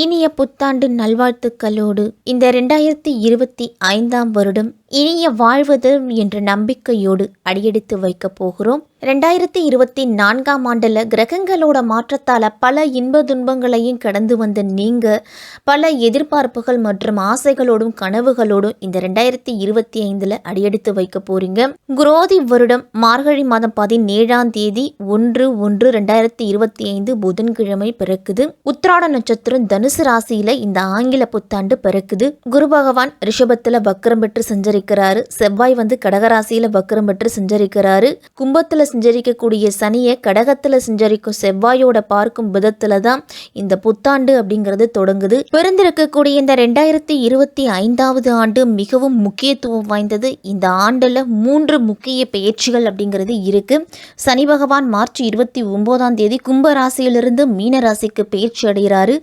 இனிய புத்தாண்டு நல்வாழ்த்துக்களோடு இந்த ரெண்டாயிரத்தி இருபத்தி ஐந்தாம் வருடம் இனிய வாழ்வது என்ற நம்பிக்கையோடு அடியெடுத்து வைக்கப் போகிறோம். ரெண்டாயிரத்தி இருபத்தி நான்காம் ஆண்டில் கிரகங்களோட மாற்றத்தால் பல இன்ப துன்பங்களையும் கடந்து வந்த நீங்கள் பல எதிர்பார்ப்புகள் மற்றும் ஆசைகளோடும் கனவுகளோடும் இந்த ரெண்டாயிரத்தி இருபத்தி ஐந்தில் அடியெடுத்து வைக்க போறீங்க. குரோதி வருடம் மார்கழி மாதம் பதினேழாம் தேதி ஒன்று ஒன்று ரெண்டாயிரத்தி இருபத்தி ஐந்து புதன்கிழமை பிறக்குது. உத்திராட நட்சத்திரம் தனுசு ராசியில இந்த ஆங்கில புத்தாண்டு பிறக்குது. குரு பகவான் ரிஷபத்துல வக்கரம் பெற்று சஞ்சரிக்கிறாரு. செவ்வாய் வந்து கடகராசியில வக்கரம் பெற்று சஞ்சரிக்கிறாரு. கும்பத்துல சஞ்சரிக்கக்கூடிய சனியை கடகத்துல சஞ்சரிக்கும் செவ்வாயோட பார்க்கும் விதத்துல தான் இந்த புத்தாண்டு அப்படிங்கிறது தொடங்குது. பிறந்திருக்கக்கூடிய இந்த ரெண்டாயிரத்தி இருபத்தி ஐந்தாவது ஆண்டு மிகவும் முக்கியத்துவம் வாய்ந்தது. இந்த ஆண்டுல மூன்று முக்கிய பெயர்ச்சிகள் அப்படிங்கிறது இருக்கு. சனி பகவான் மார்ச் இருபத்தி ஒன்பதாம் தேதி கும்ப ராசியிலிருந்து மீன ராசிக்கு பெயர்ச்சி அடைகிறாரு.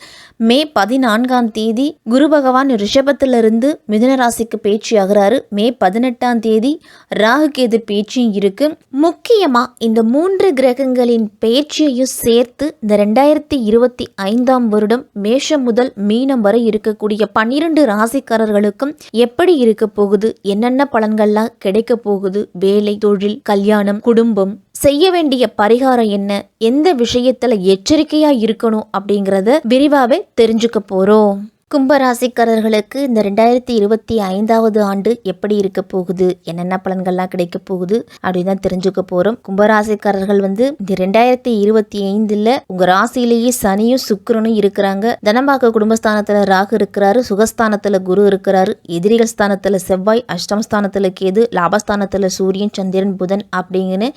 மே பதினான்காம் தேதி குரு பகவான் ரிஷபத்திலிருந்து மிதுன ராசிக்கு பேச்சு ஆகிறாரு. மே பதினெட்டாம் தேதி ராகு கேது பேச்சும் இருக்கு. முக்கியமா இந்த மூன்று கிரகங்களின் பேச்சையும் சேர்த்து இந்த ரெண்டாயிரத்தி இருபத்தி ஐந்தாம் வருடம் மேஷம் முதல் மீனம் வரை இருக்கக்கூடிய பன்னிரண்டு ராசிக்காரர்களுக்கும் எப்படி இருக்க போகுது? என்னென்ன பலன்கள்லாம் கிடைக்க போகுது? வேலை தொழில் கல்யாணம் குடும்பம் செய்ய வேண்டிய பரிகாரம் என்ன? எந்த விஷயத்துல எச்சரிக்கையா இருக்கணும் அப்படிங்கிறத விரிவாவே தெரிஞ்சுக்க போகிறோம் கும்பராசிக்காரர்களுக்கு இந்த ரெண்டாயிரத்தி இருபத்தி ஐந்தாவது ஆண்டு எப்படி இருக்க போகுது? என்னென்ன பலன்கள்லாம் கிடைக்க போகுது? அப்படின்னு தான் தெரிஞ்சுக்க போறோம். கும்பராசிக்காரர்கள் வந்து இந்த ரெண்டாயிரத்தி இருபத்தி ஐந்துல உங்க ராசியிலேயே சனியும் சுக்கரனும் இருக்கிறாங்க. தனம்பாக்க குடும்பஸ்தானத்துல ராகு இருக்கிறாரு சுகஸ்தானத்துல குரு இருக்கிறாரு. எதிரிகள் ஸ்தானத்துல செவ்வாய் அஷ்டமஸ்தானத்துல கேது லாபஸ்தானத்துல சூரியன் சந்திரன் புதன் அப்படிங்கன்னு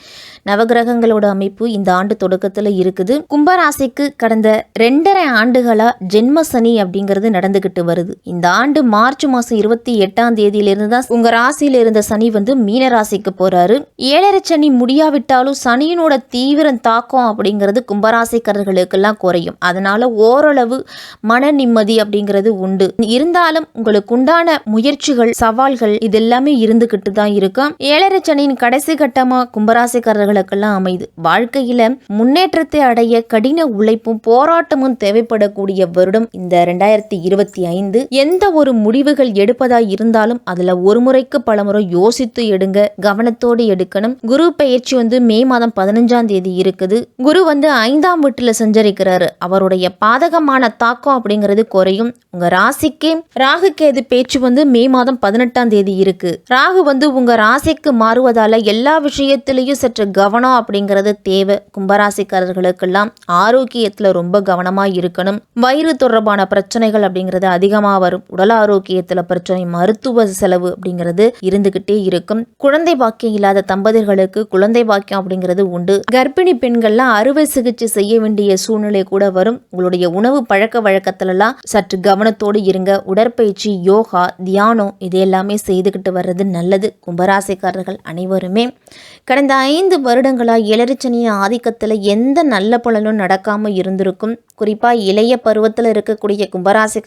நவகிரகங்களோட அமைப்பு இந்த ஆண்டு தொடக்கத்துல இருக்குது. கும்பராசிக்கு கடந்த ரெண்டரை ஆண்டுகளா ஜென்ம சனி அப்படிங்கிறது நடந்துகிட்டு வருது. இந்த ஆண்டு மார்ச் மாசம் இருபத்தி எட்டாம் தேதியிலிருந்து தான் உங்க ராசியில இருந்த சனி வந்து மீன ராசிக்கு போறாரு. ஏழரை சனி முடியாவிட்டாலும் சனியினோட தீவிரம் தாக்கம் அப்படிங்கிறது கும்பராசிக்காரர்களுக்கெல்லாம் குறையும். அதனால ஓரளவு மன நிம்மதி அப்படிங்கிறது உண்டு. இருந்தாலும் உங்களுக்கு உண்டான முயற்சிகள் சவால்கள் இது எல்லாமே இருந்துகிட்டு தான் இருக்கும் ஏழரை சனியின் கடைசி கட்டமா கும்பராசிக்காரர்களுக்கெல்லாம் அமைது வாழ்க்கையில முன்னேற்றத்தை அடைய கடின உழைப்பும் போராட்டமும் தேவைப்படக்கூடிய வருடம் இந்த ரெண்டாயிரத்தி இருபத்தி ஐந்து. எந்த ஒரு முடிவுகள் எடுப்பதா இருந்தாலும் அதுல ஒரு முறைக்கு பல முறை யோசித்து எடுங்க கவனத்தோடு எடுக்கணும். குரு பயிற்சி வந்து மே மாதம் பதினஞ்சாம் தேதி இருக்குது. குரு வந்து ஐந்தாம் வீட்டுல சஞ்சரிக்கிறாரு. அவருடைய பாதகமான தாக்கம் அப்படிங்கிறது குறையும். உங்க ராசிக்கு ராகு கேது பேச்சு வந்து மே மாதம் பதினெட்டாம் தேதி இருக்கு. ராகு வந்து உங்க ராசிக்கு மாறுவதால எல்லா விஷயத்திலையும் சற்று கவனம் அப்படிங்கிறது தேவை. கும்பராசிக்காரர்களுக்கெல்லாம் ஆரோக்கியத்துல ரொம்ப கவனமா இருக்கணும். வயிறு தொடர்பான பிரச்சனைகள் அப்படிங்கிறது அதிகமாக வரும். உடல் ஆரோக்கியத்தில் பிரச்சனை மருத்துவ செலவு அப்படிங்கிறது இருந்துகிட்டே இருக்கும். குழந்தை பாக்கியம் இல்லாத தம்பதிகளுக்கு குழந்தை பாக்கியம் அப்படிங்கிறது உண்டு. கர்ப்பிணி பெண்கள்லாம் அறுவை சிகிச்சை செய்ய வேண்டிய சூழ்நிலை கூட வரும். உங்களுடைய உணவு பழக்க வழக்கத்திலலாம் சற்று கவனத்தோடு இருங்க. உடற்பயிற்சி யோகா தியானம் இது எல்லாமே செய்துக்கிட்டு வர்றது நல்லது. கும்பராசிக்காரர்கள் அனைவருமே. கடந்த ஐந்து வருடங்களா இளரிச்சனியின் ஆதிக்கத்தில் எந்த நல்ல பலனும் நடக்காமல் இருந்திருக்கும். குறிப்பாக இளைய பருவத்தில் இருக்கக்கூடிய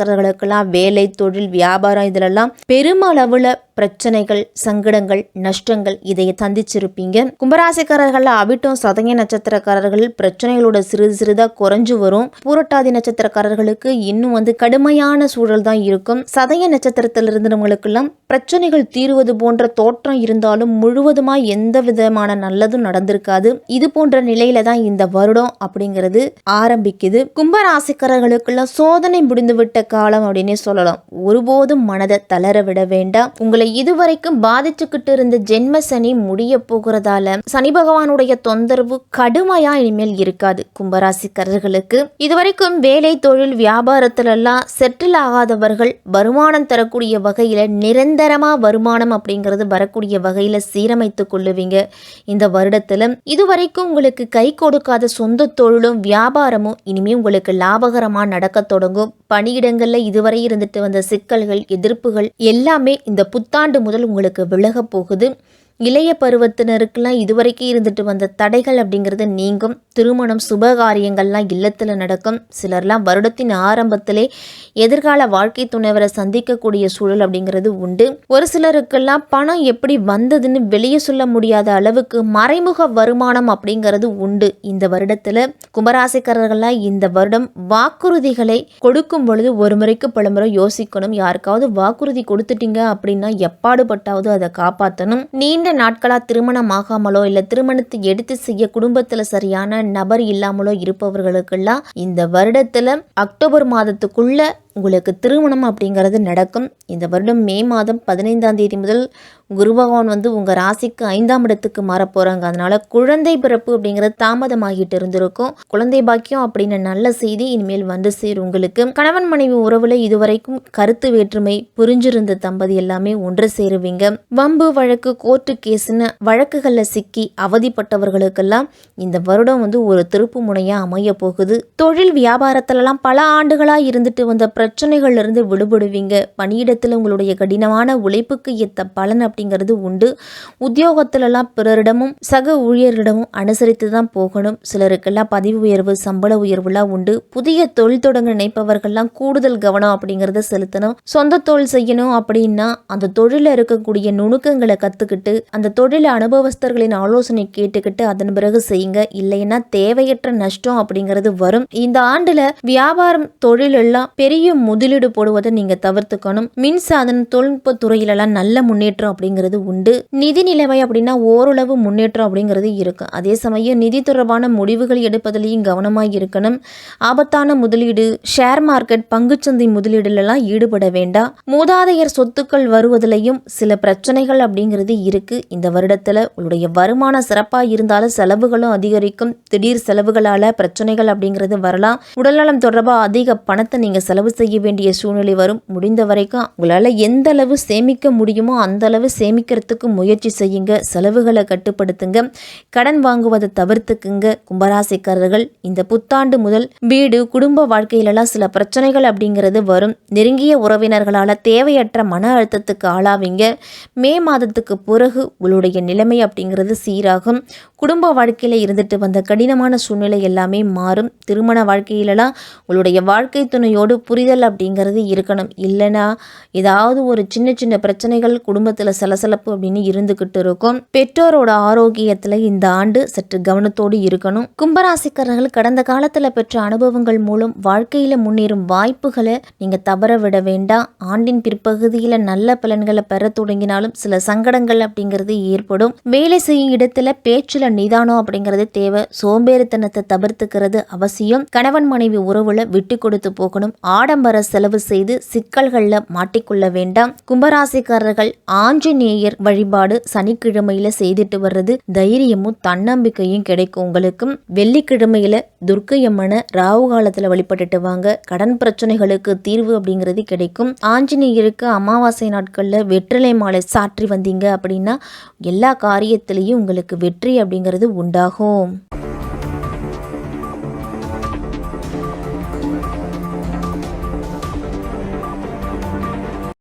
கும்பராசிக்காரர்களுக்கெல்லாம் வேலை தொழில் வியாபாரம் இதிலெல்லாம் பெருமளவில் பிரச்சனைகள் சங்கடங்கள் நஷ்டங்கள் இதை சந்திச்சிருப்பீங்க கும்பராசிக்காரர்கள் அவிட்டம் சதங்க நட்சத்திரக்காரர்கள் பிரச்சனைகளோட சிறிது சிறிதாக குறைஞ்சு வரும். பூரட்டாதி நட்சத்திரக்காரர்களுக்கு இன்னும் வந்து கடுமையான சூழல் தான் இருக்கும். சதய நட்சத்திரத்தில் இருந்தவங்களுக்கெல்லாம் பிரச்சனைகள் தீருவது போன்ற தோற்றம் இருந்தாலும் முழுவதுமாக எந்த விதமான நல்லதும் நடந்திருக்காது. இது போன்ற நிலையில தான் இந்த வருடம் அப்படிங்கிறது ஆரம்பிக்குது. கும்பராசிக்காரர்களுக்கெல்லாம் சோதனை முடிந்துவிட்ட காலம் அப்படின்னே சொல்லலாம். ஒருபோதும் மனதை தளர விட வேண்டாம். உங்களை இதுவரைக்கும் பாதிச்சுக்கிட்டு இருந்த ஜென்ம சனி முடிய போகிறதால சனி பகவானுடைய தொந்தரவு கடுமையா இனிமேல் இருக்காது. கும்பராசிக்காரர்களுக்கு இதுவரைக்கும் வேலை தொழில் வியாபாரத்துல எல்லாம் செட்டில் ஆகாதவர்கள் வருமானம் தரக்கூடிய வகையில நிரந்தரமா வருமானம் அப்படிங்கிறது வரக்கூடிய வகையில சீரமைத்து கொள்ளுவீங்க. இந்த வருடத்துல இதுவரைக்கும் உங்களுக்கு கை கொடுக்காத சொந்த தொழிலும் வியாபாரமும் இனிமே உங்களுக்கு லாபகரமா நடக்க தொடங்கும். பணியிடங்கள்ல இதுவரை இருந்துட்டு வந்த சிக்கல்கள் எதிர்ப்புகள் எல்லாமே இந்த புத்தாண்டு முதல் உங்களுக்கு விலகப் போகுது. இளைய பருவத்தினருக்கெல்லாம் இதுவரைக்கும் இருந்துட்டு வந்த தடைகள் அப்படிங்கிறது நீங்கும். திருமணம் சுபகாரியங்கள்லாம் இல்லத்தில் நடக்கும். சிலர்லாம் வருடத்தின் ஆரம்பத்திலே எதிர்கால வாழ்க்கை துணைவரை சந்திக்கக்கூடிய சூழல் அப்படிங்கிறது உண்டு. ஒரு சிலருக்கெல்லாம் பணம் எப்படி வந்ததுன்னு வெளியே சொல்ல முடியாத அளவுக்கு மறைமுக வருமானம் அப்படிங்கிறது உண்டு. இந்த வருடத்தில் கும்பராசிக்காரர்கள்லாம் இந்த வருடம் வாக்குறுதிகளை கொடுக்கும் பொழுது ஒரு முறைக்கு பல முறை யோசிக்கணும். யாருக்காவது வாக்குறுதி கொடுத்துட்டீங்க அப்படின்னா எப்பாடுபட்டாவது அதை காப்பாற்றணும் நீண்ட நாட்களாக திருமணம் ஆகாமலோ இல்லை திருமணத்தை எடுத்து செய்ய குடும்பத்தில் சரியான நபர் இல்லாமலோ இருப்பவர்களுக்கெல்லாம் இந்த வருடத்தில் அக்டோபர் மாதத்துக்குள்ள உங்களுக்கு திருமணம் அப்படிங்கிறது நடக்கும். இந்த வருடம் மே மாதம் பதினைந்தாம் தேதி முதல் குரு பகவான் வந்து உங்கள் ராசிக்கு ஐந்தாம் இடத்துக்கு மாறப்போகிறாங்க அதனால் குழந்தை பிறப்பு அப்படிங்கிறது தாமதமாகிட்டு இருந்திருக்கும். குழந்தை பாக்கியம் அப்படின்னு நல்ல செய்தி இனிமேல் வந்து சேரும் உங்களுக்கு. கணவன் மனைவி உறவில் இதுவரைக்கும் கருத்து வேற்றுமை புரிஞ்சிருந்த தம்பதி எல்லாமே ஒன்று சேருவீங்க. வம்பு வழக்கு கோர்ட்டு கேஸ்னு வழக்குகளில் சிக்கி அவதிப்பட்டவர்களுக்கெல்லாம் இந்த வருடம் வந்து ஒரு திருப்பு முனையாக அமைய போகுது. தொழில் வியாபாரத்திலலாம் பல ஆண்டுகளாக இருந்துட்டு வந்த பிரச்சனைகள்லேருந்து விடுபடுவீங்க. பணியிடத்தில் உங்களுடைய கடினமான உழைப்புக்கு ஏற்ற பலன் அப்படிங்கிறது உண்டு. உத்தியோகத்திலலாம் பிறரிடமும் சக ஊழியர்களிடமும் அனுசரித்து தான் போகணும். சிலருக்கெல்லாம் பதிவு உயர்வு சம்பள உயர்வுலாம் உண்டு. புதிய தொழில் தொடங்க நினைப்பவர்கள்லாம் கூடுதல் கவனம் அப்படிங்கிறத செலுத்தணும். சொந்த தொழில் செய்யணும் அப்படின்னா அந்த தொழிலில் இருக்கக்கூடிய நுணுக்கங்களை கற்றுக்கிட்டு அந்த தொழில் அனுபவஸ்தர்களின் ஆலோசனை கேட்டுக்கிட்டு அதன் பிறகு செய்யுங்க. இல்லைன்னா தேவையற்ற நஷ்டம் அப்படிங்கிறது வரும். இந்த ஆண்டில் வியாபாரம் தொழில் எல்லாம் பெரிய முதலீடு போடுவதை நீங்கள் தவிர்த்துக்கணும். மின்சாதன தொழில்நுட்ப துறையிலலாம் நல்ல முன்னேற்றம் அப்படிங்கிறது உண்டு. நிதி நிலைமை அப்படின்னா ஓரளவு முன்னேற்றம் அப்படிங்கிறது இருக்கு. அதே சமயம் நிதி தொடர்பான முடிவுகள் எடுப்பதிலையும் கவனமாக இருக்கணும். ஆபத்தான முதலீடு ஷேர் மார்க்கெட் பங்குச்சந்தை முதலீடுலலாம் ஈடுபட வேண்டாம். மூதாதையர் சொத்துக்கள் வருவதிலையும் சில பிரச்சனைகள் அப்படிங்கிறது இருக்கு. இந்த வருடத்துல உங்களுடைய வருமானம் சிறப்பாக இருந்தாலும் செலவுகளும் அதிகரிக்கும். திடீர் செலவுகளால பிரச்சனைகள் அப்படிங்கிறது வரலாம். உடல்நலம் தொடர்பாக அதிக பணத்தை நீங்க செலவு செய்ய வேண்டிய சூழ்நிலை வரும். முடிந்த வரைக்கும் உங்களால் எந்த அளவு சேமிக்க முடியுமோ அந்த அளவு சேமிக்கிறதுக்கு முயற்சி செய்யுங்க செலவுகளை கட்டுப்படுத்துங்க கடன் வாங்குவதை தவிர்த்துக்குங்க. கும்பராசிக்காரர்கள் இந்த புத்தாண்டு முதல் வீடு குடும்ப வாழ்க்கையிலலாம் சில பிரச்சனைகள் அப்படிங்கிறது வரும். நெருங்கிய உறவினர்களால் தேவையற்ற மன அழுத்தத்துக்கு ஆளாவீங்க. மே மாதத்துக்கு பிறகு உங்களுடைய நிலைமை அப்படிங்கிறது சீராகும். குடும்ப வாழ்க்கையில் இருந்துட்டு வந்த கடினமான சூழ்நிலை எல்லாமே மாறும். திருமண வாழ்க்கையிலலாம் உங்களுடைய வாழ்க்கை துணையோடு புரிதல் அப்படிங்கிறது இருக்கணும். இல்லைன்னா ஏதாவது ஒரு சின்ன சின்ன பிரச்சனைகள் குடும்பத்தில் சலசலப்பு அப்படின்னு இருந்துகிட்டு இருக்கும். பெற்றோரோட ஆரோக்கியத்தில் இந்த ஆண்டு சற்று கவனத்தோடு இருக்கணும். கும்பராசிக்காரர்கள் கடந்த காலத்தில் பெற்ற அனுபவங்கள் மூலம் வாழ்க்கையில் முன்னேறும் வாய்ப்புகளை நீங்கள் தவற விட வேண்டாம். ஆண்டின் பிற்பகுதியில் நல்ல பலன்களை பெற தொடங்கினாலும் சில சங்கடங்கள் அப்படிங்கிறது ஏற்படும். வேலை செய்யும் இடத்துல பேச்சில் நிதானம் அப்படிங்கிறது தேவை. சோம்பேறித்தனத்தை தவிர்த்துக்கிறது அவசியம். கணவன் மனைவி உறவுல விட்டு கொடுத்து போகணும். ஆடம்பர செலவு செய்து சிக்கல்களில் மாட்டிக்கொள்ள வேண்டாம். கும்பராசிக்காரர்கள் ஆஞ்சநேயர் வழிபாடு சனிக்கிழமையில செய்துட்டு வர்றது தைரியமும் தன்னம்பிக்கையும் கிடைக்கும் உங்களுக்கும். வெள்ளிக்கிழமையில துர்க்கையம்மனை ராவு காலத்துல வழிபட்டுட்டு வாங்க. கடன் பிரச்சனைகளுக்கு தீர்வு அப்படிங்கிறது கிடைக்கும். ஆஞ்சநேயருக்கு அமாவாசை நாட்கள்ல வெற்றிலை மாலை சாற்றி வந்தீங்க அப்படின்னா எல்லா காரியத்திலையும் உங்களுக்கு வெற்றி அப்படிங்கிறது உண்டாகும்.